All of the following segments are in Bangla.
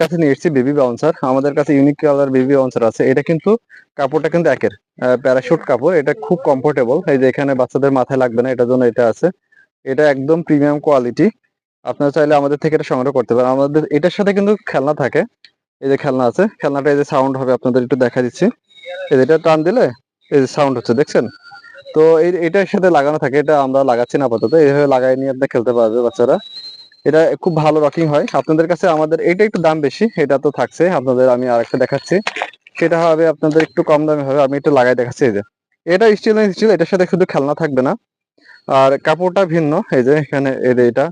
কাছে নিয়ে এসেছি বেবি বাউন্সার আমাদের কাছে ইউনিক কালার বেবি বাউন্সার আছে। এটা কিন্তু কাপড়টা কিন্তু একের। প্যারাশুট কাপড়। এটা খুব কমফোর্টেবল এই যে এখানে বাচ্চাদের মাথায় লাগবে না, এটার জন্য এটা আছে। এটা একদম প্রিমিয়াম কোয়ালিটি আপনারা চাইলে আমাদের থেকে এটা সংগ্রহ করতে পারেন। আমাদের, এটার সাথে কিন্তু খেলনা থাকে। এই যে খেলনা আছে। খেলনাটা এই যে সাউন্ড হবে, আপনাদের একটু দেখা দিচ্ছি। এই যে এটা টান দিলে, এই যে সাউন্ড হচ্ছে, দেখছেন? তো এটার সাথে লাগানো থাকে। এটা আমরা লাগাচ্ছি না আপাতত। এইভাবে লাগাই নিয়ে আপনি খেলতে পারবে বাচ্চারা। এটা খুব ভালো রকিং হয়। আপনাদের কাছে আমাদের, এটা একটু দাম বেশি, এটা তো থাকছে। আপনাদের আমি আরেকটা দেখাচ্ছি। সেটা হবে আপনাদের একটু কম দামে হবে, আমি একটু লাগাই দেখাচ্ছি এই যে। এটা স্টিল স্টিল এটার সাথে শুধু খেলনা থাকবে না। আর কাপড়টা ভিন্ন, এই যে এখানে এটা।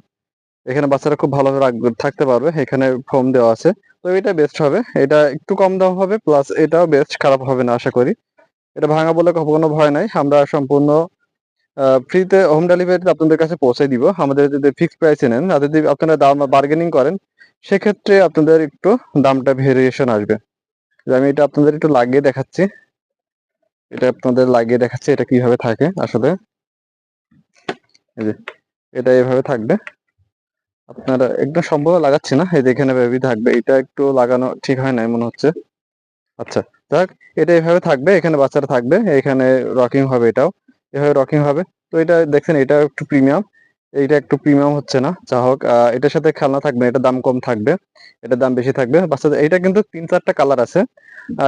এখানে বাচ্চারা খুব ভালোভাবে থাকতে পারবে, এখানে ফোম দেওয়া আছে। তো এটা বেস্ট হবে। এটা একটু কম দাম হবে প্লাস এটাও বেস্ট খারাপ হবে না, আশা করি। এটা ভাঙা বলে কোনো ভয় নাই। আমরা সম্পূর্ণ ফ্রিতে হোম ডেলিভারিতে আপনাদের কাছে পৌঁছে দিব। আমাদের যদি ফিক্স প্রাইসে নেন, আর যদি আপনারা দাম বার্গেনিং করেন, সেক্ষেত্রে আপনাদের একটু দামটা ভেরিয়েশন আসবে। আমি এটা আপনাদের একটু লাগিয়ে দেখাচ্ছি। এটা আপনাদের লাগিয়ে দেখাচ্ছি এটা কীভাবে থাকে আসলে। এটা এভাবে থাকবে। আপনারা একদম সম্ভব লাগাচ্ছি না, এই যে এখানে থাকবে, এটা একটু লাগানো ঠিক হয় না মনে হচ্ছে। আচ্ছা যাক, এটা এভাবে থাকবে, এখানে বাচ্চারা থাকবে, এখানে রকিং হবে এটাও। এভাবে রকিং হবে। তো এটা দেখছেন এটা একটু প্রিমিয়াম এইটা একটু প্রিমিয়াম হচ্ছে না, যা হোক। এটার সাথে খেলনা থাকবে এটার দাম কম থাকবে, এটার দাম বেশি থাকবে। বাচ্চাদের এটা কিন্তু তিন চারটা কালার আছে।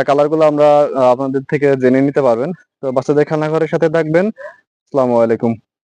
কালারগুলো আমরা আপনাদের থেকে জেনে নিতে পারবেন। তো বাচ্চাদের খেলনা ঘরের সাথে থাকবেন। আসসালামু আলাইকুম।